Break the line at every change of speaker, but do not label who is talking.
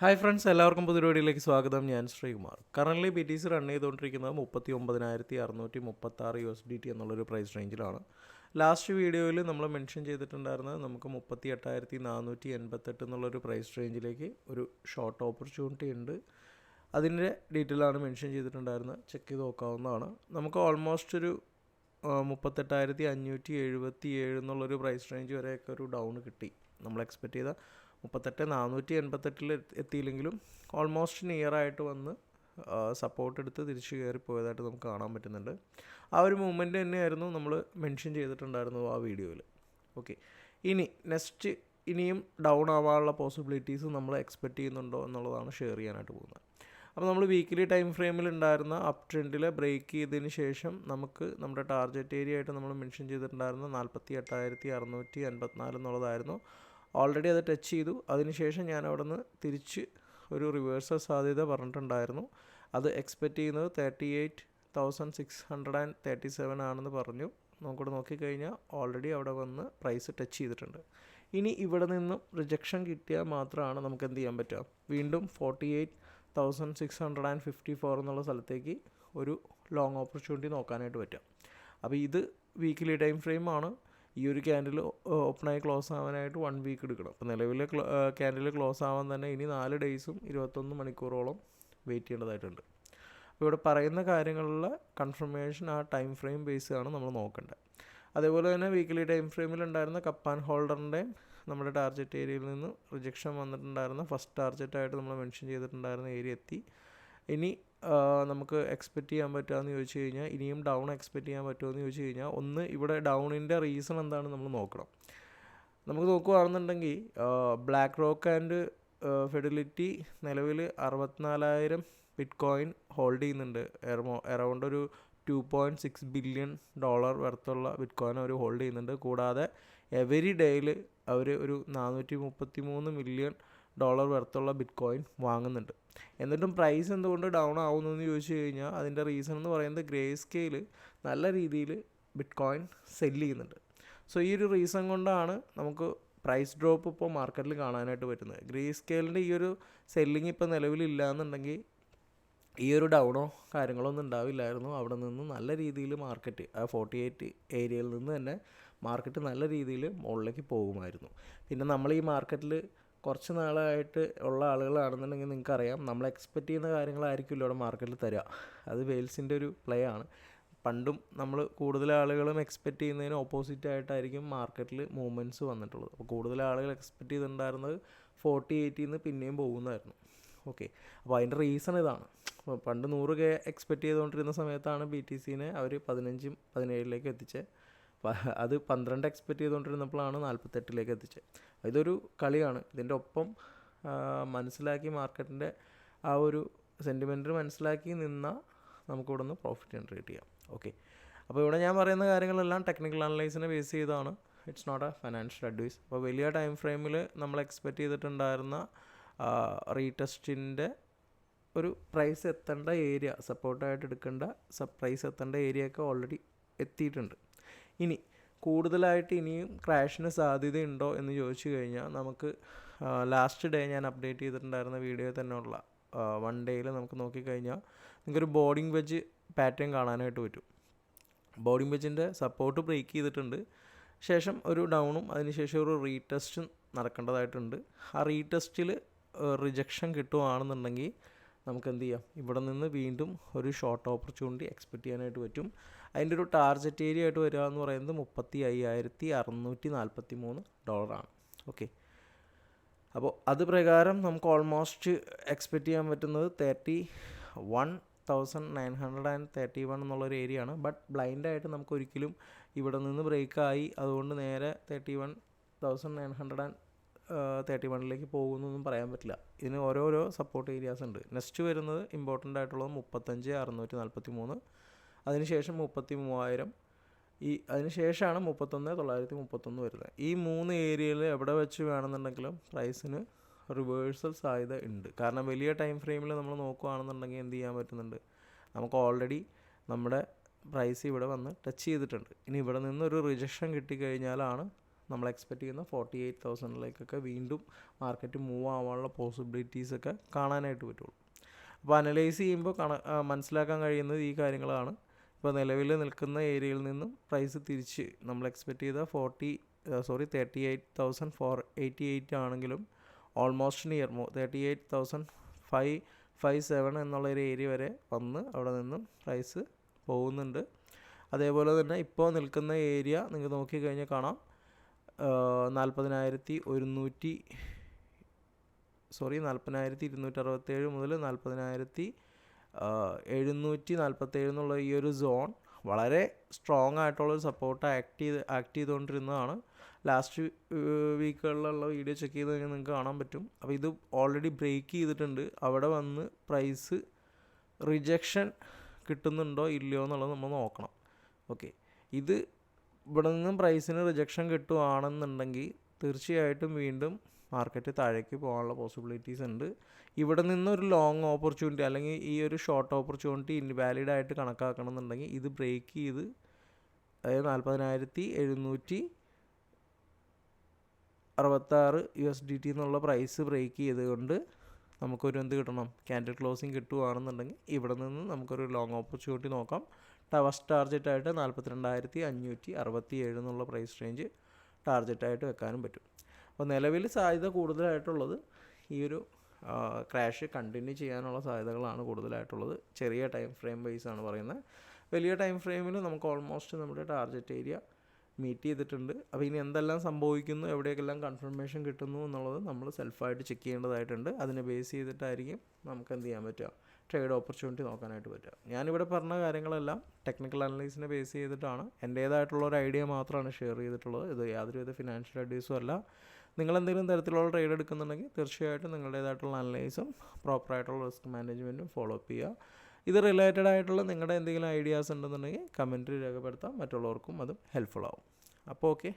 Hi friends എല്ലാവർക്കും പുതിയ സ്വാഗതം. ഞാൻ Sreekumar. Currently B T C run ചെയ്തുകൊണ്ടിരിക്കുന്നത് മുപ്പത്തി ഒമ്പതിനായിരത്തി അറുന്നൂറ്റി മുപ്പത്തി ആറ് യു എസ് ഡി ടി എന്നുള്ളൊരു പ്രൈസ് റേഞ്ചിലാണ് ലാസ്റ്റ് വീഡിയോയിൽ നമ്മൾ മെൻഷൻ ചെയ്തിട്ടുണ്ടായിരുന്നത് നമുക്ക് മുപ്പത്തി എട്ടായിരത്തി നാനൂറ്റി എൺപത്തെട്ട് എന്നുള്ളൊരു പ്രൈസ് റേഞ്ചിലേക്ക് ഒരു ഷോർട്ട് ഓപ്പർച്യൂണിറ്റി ഉണ്ട്. അതിന്റെ ഡീറ്റെയിലാണ് മെൻഷൻ ചെയ്തിട്ടുണ്ടായിരുന്നത്. ചെക്ക് ചെയ്ത് നോക്കാവുന്നതാണ്. നമുക്ക് ഓൾമോസ്റ്റ് ഒരു മുപ്പത്തെട്ടായിരത്തി അഞ്ഞൂറ്റി എഴുപത്തി ഏഴ് എന്നുള്ളൊരു പ്രൈസ് റേഞ്ച് വരെയൊക്കെ ഒരു ഡൗൺ കിട്ടി. നമ്മൾ എക്സ്പെക്റ്റ് ചെയ്ത മുപ്പത്തെട്ട് നാനൂറ്റി എൺപത്തെട്ടിൽ എത്തിയില്ലെങ്കിലും ഓൾമോസ്റ്റ് നിയർ ആയിട്ട് വന്ന് സപ്പോർട്ട് എടുത്ത് തിരിച്ചു കയറി പോയതായിട്ട് നമുക്ക് കാണാൻ പറ്റുന്നുണ്ട്. ആ ഒരു മൂമെന്റ് തന്നെയായിരുന്നു നമ്മൾ മെൻഷൻ ചെയ്തിട്ടുണ്ടായിരുന്നു ആ വീഡിയോയിൽ ഓക്കെ ഇനി നെക്സ്റ്റ് ഇനിയും ഡൗൺ ആവാനുള്ള പോസിബിലിറ്റീസ് നമ്മൾ എക്സ്പെക്റ്റ് ചെയ്യുന്നുണ്ടോ എന്നുള്ളതാണ് ഷെയർ ചെയ്യാനായിട്ട് പോകുന്നത്. അപ്പോൾ നമ്മൾ വീക്കിലി ടൈം ഫ്രെയിമിൽ ഉണ്ടായിരുന്ന അപ് ട്രെൻഡിൽ ബ്രേക്ക് ചെയ്തതിന് ശേഷം നമുക്ക് നമ്മുടെ ടാർഗറ്റ് ഏരിയ ആയിട്ട് നമ്മൾ മെൻഷൻ ചെയ്തിട്ടുണ്ടായിരുന്ന നാൽപ്പത്തി എട്ടായിരത്തി അറുന്നൂറ്റി എൺപത്തിനാല് എന്നുള്ളതായിരുന്നു ഓൾറെഡി അത് ടച്ച് ചെയ്തു. അതിനുശേഷം ഞാൻ അവിടെ നിന്ന് തിരിച്ച് ഒരു റിവേഴ്സൽ സാധ്യത പറഞ്ഞിട്ടുണ്ടായിരുന്നു. അത് എക്സ്പെക്റ്റ് ചെയ്യുന്നത് thirty eight thousand six hundred and thirty seven ആണെന്ന് പറഞ്ഞു. നമുക്കിവിടെ നോക്കിക്കഴിഞ്ഞാൽ ഓൾറെഡി അവിടെ വന്ന് പ്രൈസ് ടച്ച് ചെയ്തിട്ടുണ്ട്. ഇനി ഇവിടെ നിന്നും റിജക്ഷൻ കിട്ടിയാൽ മാത്രമാണ് നമുക്ക് എന്ത് ചെയ്യാൻ പറ്റുക. വീണ്ടും forty eight thousand six hundred and fifty four എന്നുള്ള സ്ഥലത്തേക്ക് ഒരു ലോങ് ഓപ്പർച്യൂണിറ്റി നോക്കാനായിട്ട് പറ്റുക. അപ്പോൾ ഇത് വീക്കിലി ടൈം ഫ്രെയിമാണ് ഈ ഒരു ക്യാൻഡിൽ ഓപ്പണായി ക്ലോസ് ആവാനായിട്ട് വൺ വീക്ക് എടുക്കണം. അപ്പോൾ നിലവിലെ ക്യാൻഡിൽ ക്ലോസ് ആവാൻ തന്നെ ഇനി നാല് ഡേയ്സും ഇരുപത്തൊന്ന് മണിക്കൂറോളം വെയിറ്റ് ചെയ്യേണ്ടതായിട്ടുണ്ട്. അപ്പോൾ ഇവിടെ പറയുന്ന കാര്യങ്ങളിലെ കൺഫർമേഷൻ ആ ടൈം ഫ്രെയിം ബേസ് ആണ് നമ്മൾ നോക്കേണ്ടത് അതേപോലെ തന്നെ വീക്കിലി ടൈം ഫ്രെയിമിൽ ഉണ്ടായിരുന്ന കപ്പ് ആൻഡ് ഹോൾഡറിന്റെ നമ്മുടെ ടാർജറ്റ് ഏരിയയിൽ നിന്ന് റിജക്ഷൻ വന്നിട്ടുണ്ടായിരുന്ന ഫസ്റ്റ് ടാർജറ്റായിട്ട് നമ്മൾ മെൻഷൻ ചെയ്തിട്ടുണ്ടായിരുന്ന ഏരിയ എത്തി. ഇനി നമുക്ക് എക്സ്പെക്റ്റ് ചെയ്യാൻ പറ്റുകയെന്ന് ചോദിച്ചു കഴിഞ്ഞാൽ ഇനിയും ഡൗൺ എക്സ്പെക്റ്റ് ചെയ്യാൻ പറ്റുമോ എന്ന് ചോദിച്ചു കഴിഞ്ഞാൽ ഒന്ന് ഇവിടെ ഡൗണിന്റെ റീസൺ എന്താണ് നമ്മൾ നോക്കണം. നമുക്ക് നോക്കുകയാണെന്നുണ്ടെങ്കിൽ ബ്ലാക്ക് റോക്ക് ആൻഡ് ഫെഡിലിറ്റി നിലവിൽ അറുപത്തിനാലായിരം ബിറ്റ് കോയിൻ ഹോൾഡ് ചെയ്യുന്നുണ്ട് അറൗണ്ട് ഒരു two point six billion dollar വർത്തുള്ള bitcoin അവർ ഹോൾഡ് ചെയ്യുന്നുണ്ട്. കൂടാതെ എവരി ഡേയിൽ അവർ ഒരു നാനൂറ്റി മുപ്പത്തി മൂന്ന് മില്യൺ ഡോളർ വർത്തുള്ള ബിറ്റ് കോയിൻ വാങ്ങുന്നുണ്ട്. എന്നിട്ടും പ്രൈസ് എന്തുകൊണ്ട് ഡൗൺ ആവുന്നു എന്ന് ചോദിച്ചു കഴിഞ്ഞാൽ അതിന്റെ റീസൺ എന്ന് പറയുന്നത് ഗ്രേ സ്കെയിൽ നല്ല രീതിയിൽ ബിറ്റ് കോയിൻ സെല്ല് ചെയ്യുന്നുണ്ട്. സോ ഈ ഒരു റീസൺ കൊണ്ടാണ് നമുക്ക് പ്രൈസ് ഡ്രോപ്പ് ഇപ്പോൾ മാർക്കറ്റിൽ കാണാനായിട്ട് പറ്റുന്നത്. ഗ്രേ സ്കെയിലിന്റെ ഈ ഒരു സെല്ലിങ് ഇപ്പോൾ നിലവിലില്ല എന്നുണ്ടെങ്കിൽ ഈ ഒരു ഡൗണോ കാര്യങ്ങളോ ഒന്നും ഉണ്ടാവില്ലായിരുന്നു. അവിടെ നിന്ന് നല്ല രീതിയിൽ മാർക്കറ്റ് ആ ഫോർട്ടി എയ്റ്റ് ഏരിയയിൽ നിന്ന് തന്നെ മാർക്കറ്റ് നല്ല രീതിയിൽ മുകളിലേക്ക് പോകുമായിരുന്നു. പിന്നെ നമ്മൾ ഈ മാർക്കറ്റിൽ കുറച്ച് നാളായിട്ട് ഉള്ള ആളുകളാണെന്നുണ്ടെങ്കിൽ നിങ്ങൾക്കറിയാം. നമ്മൾ എക്സ്പെക്റ്റ് ചെയ്യുന്ന കാര്യങ്ങളായിരിക്കുമല്ലോ അവിടെ മാർക്കറ്റിൽ തരിക അത് വെയിൽസിന്റെ ഒരു പ്ലേ ആണ്. പണ്ടും നമ്മൾ കൂടുതൽ ആളുകളും എക്സ്പെക്റ്റ് ചെയ്യുന്നതിന് ഓപ്പോസിറ്റ് ആയിട്ടായിരിക്കും മാർക്കറ്റിൽ മൂവ്മെന്റ്സ് വന്നിട്ടുള്ളത്. അപ്പോൾ കൂടുതൽ ആളുകൾ എക്സ്പെക്റ്റ് ചെയ്തിട്ടുണ്ടായിരുന്നത് ഫോർട്ടി എയ്റ്റിൽ നിന്ന് പിന്നെയും പോകുന്നതായിരുന്നു. ഓക്കെ അപ്പോൾ അതിന്റെ റീസൺ ഇതാണ്. പണ്ട് നൂറ് കെ എക്സ്പെക്റ്റ് ചെയ്തുകൊണ്ടിരുന്ന സമയത്താണ് ബി ടി സിനെ അവർ പതിനഞ്ചും പതിനേഴിലേക്ക് എത്തിച്ചത്. അത് പന്ത്രണ്ട് എക്സ്പെക്റ്റ് ചെയ്തുകൊണ്ടിരുന്നപ്പോഴാണ് നാൽപ്പത്തെട്ടിലേക്ക് എത്തിച്ചത്. ഇതൊരു കളിയാണ്. ഇതിന്റെ ഒപ്പം മനസ്സിലാക്കി മാർക്കറ്റിന്റെ ആ ഒരു സെന്റിമെന്റ് മനസ്സിലാക്കി നിന്നാൽ നമുക്കിവിടെ നിന്ന് പ്രോഫിറ്റ് ജനറേറ്റ് ചെയ്യാം. ഓക്കെ അപ്പോൾ ഇവിടെ ഞാൻ പറയുന്ന കാര്യങ്ങളെല്ലാം ടെക്നിക്കൽ അനലൈസിനെ ബേസ് ചെയ്താണ് it's not a financial advice അപ്പോൾ വലിയ ടൈം ഫ്രെയിമിൽ നമ്മൾ എക്സ്പെക്റ്റ് ചെയ്തിട്ടുണ്ടായിരുന്ന റീടെസ്റ്റിന്റെ ഒരു പ്രൈസ് എത്തേണ്ട ഏരിയ സപ്പോർട്ടായിട്ട് എടുക്കേണ്ട സ പ്രൈസ് എത്തേണ്ട ഏരിയ ഒക്കെ ഓൾറെഡി എത്തിയിട്ടുണ്ട്. ഇനി കൂടുതലായിട്ട് ഇനിയും ക്രാഷിന് സാധ്യതയുണ്ടോ എന്ന് ചോദിച്ചു കഴിഞ്ഞാൽ നമുക്ക് ലാസ്റ്റ് ഡേ ഞാൻ അപ്ഡേറ്റ് ചെയ്തിട്ടുണ്ടായിരുന്ന വീഡിയോ തന്നെ ഉള്ള വൺ ഡേയിൽ നമുക്ക് നോക്കിക്കഴിഞ്ഞാൽ നിങ്ങൾക്കൊരു ബോർഡിംഗ് വെജ് പാറ്റേൺ കാണാനായിട്ട് പറ്റും. ബോർഡിംഗ് വെജിന്റെ സപ്പോർട്ട് ബ്രേക്ക് ചെയ്തിട്ടുണ്ട്. ശേഷം ഒരു ഡൗണും അതിനുശേഷം ഒരു റീടെസ്റ്റും നടക്കേണ്ടതായിട്ടുണ്ട്. ആ റീടെസ്റ്റിൽ റിജക്ഷൻ കിട്ടുകയാണെന്നുണ്ടെങ്കിൽ നമുക്ക് എന്ത് ചെയ്യാം? ഇവിടെ നിന്ന് വീണ്ടും ഒരു ഷോർട്ട് ഓപ്പർച്യൂണിറ്റി എക്സ്പെക്റ്റ് ചെയ്യാനായിട്ട് പറ്റും. അതിന്റെ ഒരു ടാർജറ്റ് ഏരിയ ആയിട്ട് വരിക എന്ന് പറയുന്നത് മുപ്പത്തി അയ്യായിരത്തി അറുന്നൂറ്റി നാൽപ്പത്തി മൂന്ന് ഡോളറാണ് ഓക്കെ അപ്പോൾ അത് പ്രകാരം നമുക്ക് ഓൾമോസ്റ്റ് എക്സ്പെക്റ്റ് ചെയ്യാൻ പറ്റുന്നത് thirty one thousand nine hundred and thirty one എന്നുള്ളൊരു ഏരിയ ആണ് ബട്ട് ബ്ലൈൻഡായിട്ട് നമുക്ക് ഒരിക്കലും ഇവിടെ നിന്ന് ബ്രേക്കായി അതുകൊണ്ട് നേരെ thirty one thousand nine hundred and thirty വണ്ണിലേക്ക് പോകുന്നൊന്നും പറയാൻ പറ്റില്ല. ഇതിന് ഓരോരോ സപ്പോർട്ട് ഏരിയാസ് ഉണ്ട്. നെക്സ്റ്റ് വരുന്നത് ഇമ്പോർട്ടന്റ് ആയിട്ടുള്ളത് മുപ്പത്തഞ്ച് അറുന്നൂറ്റി നാൽപ്പത്തി മൂന്ന് അതിനുശേഷം മുപ്പത്തി മൂവായിരം ഈ അതിനുശേഷമാണ് മുപ്പത്തൊന്ന് തൊള്ളായിരത്തി മുപ്പത്തൊന്ന് വരുന്നത്. ഈ മൂന്ന് ഏരിയയിൽ എവിടെ വെച്ച് വേണമെന്നുണ്ടെങ്കിലും പ്രൈസിന് റിവേഴ്സൽ സാധ്യത ഉണ്ട്. കാരണം വലിയ ടൈം ഫ്രെയിമിൽ നമ്മൾ നോക്കുകയാണെന്നുണ്ടെങ്കിൽ എന്ത് ചെയ്യാൻ പറ്റുന്നുണ്ട്? നമുക്ക് ഓൾറെഡി നമ്മുടെ പ്രൈസ് ഇവിടെ വന്ന് ടച്ച് ചെയ്തിട്ടുണ്ട്. ഇനി ഇവിടെ നിന്ന് ഒരു റിജക്ഷൻ കിട്ടിക്കഴിഞ്ഞാലാണ് നമ്മൾ എക്സ്പെക്റ്റ് ചെയ്യുന്ന ഫോർട്ടി എയ്റ്റ് തൗസൻഡിലേക്കൊക്കെ വീണ്ടും മാർക്കറ്റ് മൂവ് ആവാനുള്ള പോസിബിലിറ്റീസൊക്കെ കാണാനായിട്ട് പറ്റുള്ളൂ. അപ്പോൾ അനലൈസ് ചെയ്യുമ്പോൾ കണ മനസ്സിലാക്കാൻ കഴിയുന്നത് ഈ കാര്യങ്ങളാണ്. ഇപ്പോൾ നിലവിൽ നിൽക്കുന്ന ഏരിയയിൽ നിന്നും പ്രൈസ് തിരിച്ച് നമ്മൾ എക്സ്പെക്റ്റ് ചെയ്ത forty sorry thirty eight thousand four eighty eight ആണെങ്കിലും ഓൾമോസ്റ്റ് നിയർ മോ thirty eight thousand five five seven എന്നുള്ള ഒരു ഏരിയ വരെ വന്ന് അവിടെ നിന്നും പ്രൈസ് പോകുന്നുണ്ട്. അതേപോലെ തന്നെ ഇപ്പോൾ നിൽക്കുന്ന ഏരിയ നിങ്ങൾക്ക് നോക്കിക്കഴിഞ്ഞാൽ കാണാം നാൽപ്പതിനായിരത്തി ഒരുന്നൂറ്റി സോറി നാൽപ്പതിനായിരത്തി ഇരുന്നൂറ്റി അറുപത്തേഴ് മുതൽ നാൽപ്പതിനായിരത്തി എഴുന്നൂറ്റി നാൽപ്പത്തേഴ് എന്നുള്ള ഈ ഒരു സോൺ വളരെ സ്ട്രോങ് ആയിട്ടുള്ളൊരു സപ്പോർട്ട് ആക്ട് ചെയ്ത് ആക്ട് ചെയ്തുകൊണ്ടിരുന്നതാണ്. ലാസ്റ്റ് വീക്കുകളിലുള്ള വീഡിയോ ചെക്ക് ചെയ്ത് കഴിഞ്ഞാൽ നിങ്ങൾക്ക് കാണാൻ പറ്റും. അപ്പോൾ ഇത് ഓൾറെഡി ബ്രേക്ക് ചെയ്തിട്ടുണ്ട്. അവിടെ വന്ന് പ്രൈസ് റിജക്ഷൻ കിട്ടുന്നുണ്ടോ ഇല്ലയോ എന്നുള്ളത് നമ്മൾ നോക്കണം. ഓക്കെ ഇത് ഇവിടെ നിന്നും പ്രൈസിന് റിജക്ഷൻ കിട്ടുകയാണെന്നുണ്ടെങ്കിൽ തീർച്ചയായിട്ടും വീണ്ടും മാർക്കറ്റ് താഴേക്ക് പോകാനുള്ള പോസിബിലിറ്റീസ് ഉണ്ട്. ഇവിടെ നിന്നൊരു ലോങ് ഓപ്പർച്യൂണിറ്റി അല്ലെങ്കിൽ ഈ ഒരു ഷോർട്ട് ഓപ്പർച്യൂണിറ്റി ഇൻവാലിഡ് ആയിട്ട് കണക്കാക്കണം എന്നുണ്ടെങ്കിൽ ഇത് ബ്രേക്ക് ചെയ്ത് അതായത് നാൽപ്പതിനായിരത്തി എഴുന്നൂറ്റി അറുപത്താറ് യു എസ് ഡി ടി എന്നുള്ള പ്രൈസ് ബ്രേക്ക് ചെയ്തുകൊണ്ട് നമുക്കൊരു എന്ത് കിട്ടണം? ക്യാൻഡിൽ ക്ലോസിങ് കിട്ടുകയാണെന്നുണ്ടെങ്കിൽ ഇവിടെ നിന്ന് നമുക്കൊരു ലോങ് ഓപ്പർച്യൂണിറ്റി നോക്കാം. ഫസ്റ്റ് ടാർജറ്റായിട്ട് നാൽപ്പത്തിരണ്ടായിരത്തി അഞ്ഞൂറ്റി അറുപത്തി ഏഴ് എന്നുള്ള പ്രൈസ് റേഞ്ച് ടാർജറ്റായിട്ട് വെക്കാനും പറ്റും. അപ്പോൾ നിലവിൽ സാധ്യത കൂടുതലായിട്ടുള്ളത് ഈ ഒരു ക്രാഷ് കണ്ടിന്യൂ ചെയ്യാനുള്ള സാധ്യതകളാണ് കൂടുതലായിട്ടുള്ളത്. ചെറിയ ടൈം ഫ്രെയിം ബേസ് ആണ് പറയുന്നത്. വലിയ ടൈം ഫ്രെയിമിൽ നമുക്ക് ഓൾമോസ്റ്റ് നമ്മുടെ ടാർഗറ്റ് ഏരിയ മീറ്റ് ചെയ്തിട്ടുണ്ട്. അപ്പോൾ ഇനി എന്തെല്ലാം സംഭവിക്കുന്നു എവിടെയൊക്കെല്ലാം കൺഫർമേഷൻ കിട്ടുന്നു എന്നുള്ളത് നമ്മൾ സെൽഫായിട്ട് ചെക്ക് ചെയ്യേണ്ടതായിട്ടുണ്ട്. അതിനെ ബേസ് ചെയ്തിട്ടായിരിക്കും നമുക്ക് എന്ത് ചെയ്യാൻ പറ്റുക? ട്രേഡ് ഓപ്പർച്യൂണിറ്റി നോക്കാനായിട്ട് പറ്റുക. ഞാനിവിടെ പറഞ്ഞ കാര്യങ്ങളെല്ലാം ടെക്നിക്കൽ അനലൈസിനെ ബേസ് ചെയ്തിട്ടാണ്. എന്റേതായിട്ടുള്ള ഒരു ഐഡിയ മാത്രമാണ് ഷെയർ ചെയ്തിട്ടുള്ളത്. ഇത് യാതൊരുവിധ ഫിനാൻഷ്യൽ അഡ്വൈസും അല്ല. നിങ്ങൾ എന്തെങ്കിലും തരത്തിലുള്ള ട്രേഡ് എടുക്കുന്നുണ്ടെങ്കിൽ തീർച്ചയായിട്ടും നിങ്ങളുടേതായിട്ടുള്ള അനലൈസും പ്രോപ്പറായിട്ടുള്ള റിസ്ക് മാനേജ്മെന്റും ഫോളോ അപ്പ് ചെയ്യുക. ഇത് റിലേറ്റഡ് ആയിട്ടുള്ള നിങ്ങളുടെ എന്തെങ്കിലും ഐഡിയാസ് ഉണ്ടെന്നുണ്ടെങ്കിൽ കമന്റ് രേഖപ്പെടുത്താം. മറ്റുള്ളവർക്കും അതും ഹെൽപ്ഫുൾ ആവും. അപ്പോൾ ഓക്കെ